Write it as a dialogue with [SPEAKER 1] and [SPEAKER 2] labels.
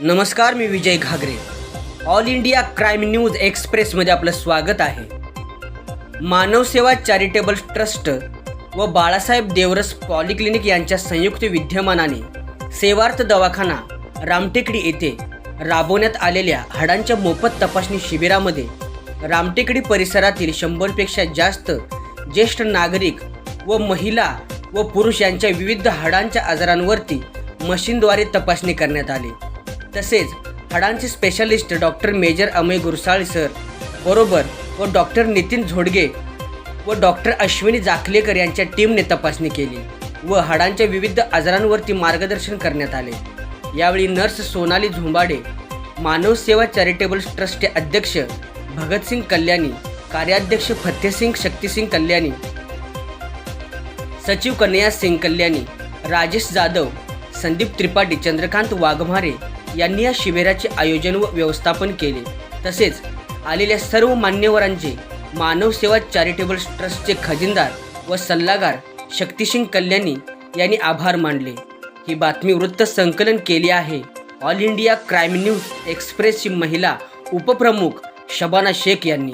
[SPEAKER 1] नमस्कार मी Vijay Ghagare. All India crime news एक्सप्रेसमध्ये आपलं स्वागत आहे. मानवसेवा चॅरिटेबल ट्रस्ट व बाळासाहेब देवरस पॉलिक्लिनिक यांच्या संयुक्त विद्यमानाने सेवार्थ दवाखाना रामटेकडी येथे राबवण्यात आलेल्या हाडांच्या मोफत तपासणी शिबिरामध्ये रामटेकडी परिसरातील शंभरपेक्षा जास्त ज्येष्ठ नागरिक व महिला व पुरुष यांच्या विविध हाडांच्या आजारांवरती मशीनद्वारे तपासणी करण्यात आली. तसेच हाडांचे specialist doctor major Amay Gursal sir बरोबर व डॉक्टर नितीन झोडगे व डॉक्टर अश्विनी जाखलेकर यांच्या टीमने तपासणी केली व हाडांच्या विविध आजारांवरती मार्गदर्शन करण्यात आले. यावेळी नर्स सोनाली झुंबाडे मानव सेवा चॅरिटेबल ट्रस्टचे अध्यक्ष भगतसिंग कल्याणी कार्याध्यक्ष फतेहसिंग शक्तिसिंग कल्याणी सचिव कन्हैया सिंग कल्याणी राजेश जाधव संदीप त्रिपाठी चंद्रकांत वाघमारे यांनी या शिबिराचे आयोजन व व्यवस्थापन केले. तसेच आलेल्या सर्व मान्यवरांचे मानव सेवा चॅरिटेबल ट्रस्टचे खजिनदार व सल्लागार शक्तिसिंग कल्याणी यांनी आभार मानले. ही बातमी वृत्त संकलन केली आहे. ऑल इंडिया क्राईम न्यूज एक्सप्रेसची महिला उपप्रमुख शबाना शेख यांनी.